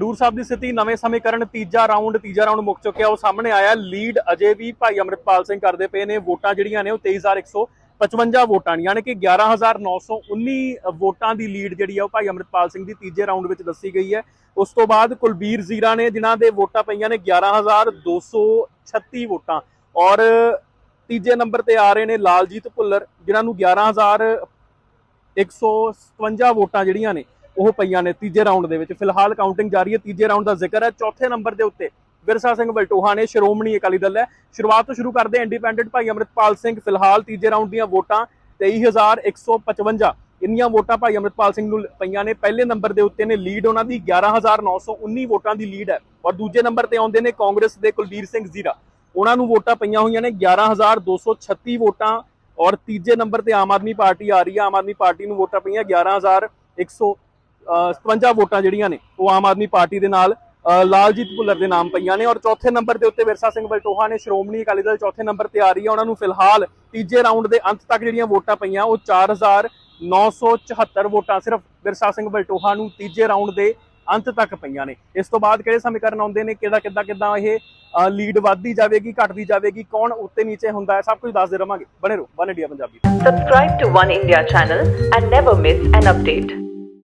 ਖਡੂਰ ਸਾਹਿਬ ਦੀ ਸਥਿਤੀ ਨਵੇਂ ਸਮੀਕਰਨ ਤੀਜਾ ਰਾਊਂਡ ਤੀਜਾ ਰਾਊਂਡ ਮੁੱਕ ਚੁੱਕਿਆ, ਉਹ ਸਾਹਮਣੇ ਆਇਆ। ਲੀਡ ਅਜੇ ਵੀ ਭਾਈ ਅਮਰਿਤਪਾਲ ਸਿੰਘ ਕਰਦੇ ਪਏ ਨੇ, ਵੋਟਾਂ ਜਿਹੜੀਆਂ ਨੇ ਉਹ 23155 ਵੋਟਾਂ ਨੇ, ਯਾਨੀ ਕਿ 11919 ਵੋਟਾਂ ਦੀ ਲੀਡ ਜਿਹੜੀ ਆ ਉਹ ਭਾਈ ਅਮਰਿਤਪਾਲ ਸਿੰਘ ਦੀ ਤੀਜੇ ਰਾਊਂਡ ਵਿੱਚ ਦੱਸੀ ਗਈ ਹੈ। ਉਸ ਤੋਂ ਬਾਅਦ ਕੁਲਬੀਰ ਜ਼ੀਰਾ ਨੇ, ਜਿਨ੍ਹਾਂ ਦੇ ਵੋਟਾਂ ਪਈਆਂ ਨੇ 11236 ਵੋਟਾਂ। ਔਰ ਤੀਜੇ ਨੰਬਰ ਤੇ ਆ ਰਹੇ ਨੇ ਲਾਲਜੀਤ ਭੁੱਲਰ, ਜਿਨ੍ਹਾਂ ਨੂੰ 11157 ਵੋਟਾਂ ਜਿਹੜੀਆਂ ਨੇ ਉਹ ਪਈਆਂ ਨੇ ਤੀਜੇ ਰਾਊਂਡ ਦੇ ਵਿੱਚ। ਫਿਲਹਾਲ ਕਾਊਂਟਿੰਗ ਜਾਰੀ ਹੈ, ਤੀਜੇ ਰਾਊਂਡ ਦਾ ਜ਼ਿਕਰ ਹੈ। ਚੌਥੇ ਨੰਬਰ ਦੇ ਉੱਤੇ ਵਿਰਸਾ ਸਿੰਘ ਬਲਟੋਹਾ ਨੇ ਸ਼੍ਰੋਮਣੀ ਅਕਾਲੀ ਦਲ ਹੈ। ਸ਼ੁਰੂਆਤ ਤੋਂ ਸ਼ੁਰੂ ਕਰਦੇ ਇੰਡੀਪੈਂਡੈਂਟ ਭਾਈ ਅਮਰਿਤਪਾਲ ਸਿੰਘ। ਫਿਲਹਾਲ ਤੀਜੇ ਰਾਊਂਡ ਦੀਆਂ ਵੋਟਾਂ 23155 ਇੰਨੀਆਂ ਵੋਟਾਂ ਭਾਈ ਅਮਰਿਤਪਾਲ ਸਿੰਘ ਨੂੰ ਪਈਆਂ ਨੇ। ਪਹਿਲੇ ਨੰਬਰ ਦੇ ਉੱਤੇ ਨੇ ਲੀਡ ਉਹਨਾਂ ਦੀ 11919 ਵੋਟਾਂ ਦੀ ਲੀਡ ਹੈ। ਔਰ ਦੂਜੇ ਨੰਬਰ ਤੇ ਆਉਂਦੇ ਨੇ ਕਾਂਗਰਸ ਦੇ ਕੁਲਬੀਰ ਸਿੰਘ ਜ਼ੀਰਾ। ਉਹਨਾਂ ਨੂੰ ਵੋਟਾਂ ਪਈਆਂ ਹੋਈਆਂ ਨੇ 11236 ਵੋਟਾਂ। ਔਰ ਤੀਜੇ ਨੰਬਰ ਤੇ ਆਮ ਆਦਮੀ ਪਾਰਟੀ ਆ ਰਹੀ ਹੈ। ਆਮ ਆਦਮੀ ਪਾਰਟੀ ਨੂੰ ਵੋਟਾਂ ਪਈਆਂ 11157 ਵੋਟਾਂ ਜਿਹੜੀਆਂ ਨੇ, ਉਹ ਆਮ ਆਦਮੀ ਪਾਰਟੀ ਦੇ ਨਾਲ ਲਾਲਜੀਤ ਭੁੱਲਰ ਦੇ ਨਾਮ ਪਈਆਂ ਨੇ ਔਰ ਚੌਥੇ ਨੰਬਰ ਦੇ ਉੱਤੇ ਵਿਰਸਾ ਸਿੰਘ ਬਲਟੋਹਾ ਨੇ, ਸ਼੍ਰੋਮਣੀ ਅਕਾਲੀ ਦਲ ਚੌਥੇ ਨੰਬਰ ਤੇ ਆ ਰਹੀ ਹੈ। ਉਹਨਾਂ ਨੂੰ ਫਿਲਹਾਲ ਤੀਜੇ ਰਾਊਂਡ ਦੇ ਅੰਤ ਤੱਕ ਜਿਹੜੀਆਂ ਵੋਟਾਂ ਪਈਆਂ, ਉਹ 4974 ਵੋਟਾਂ ਸਿਰਫ ਵਿਰਸਾ ਸਿੰਘ ਬਲਟੋਹਾ ਨੂੰ ਤੀਜੇ ਰਾਊਂਡ ਦੇ ਅੰਤ ਤੱਕ ਪਈਆਂ ਨੇ। ਇਸ ਤੋਂ ਬਾਅਦ ਕਿਹੜੇ ਸਮੀਕਰਨ ਆਉਂਦੇ ਨੇ ਕਿਹਦਾ ਕਿੱਦਾਂ ਕਿੱਦਾਂ ਇਹ ਲੀਡ ਵੱਧਦੀ ਜਾਵੇਗੀ, ਘਟਦੀ ਜਾਵੇਗੀ, ਕੌਣ ਉੱਤੇ ਨੀਚੇ ਹੁੰਦਾ ਹੈ, ਸਭ ਕੁਝ ਦੱਸਦੇ ਰਵਾਂਗੇ। ਬਣੇ ਰਹੋ, One India Punjabi. Subscribe to One India channel and never miss an update.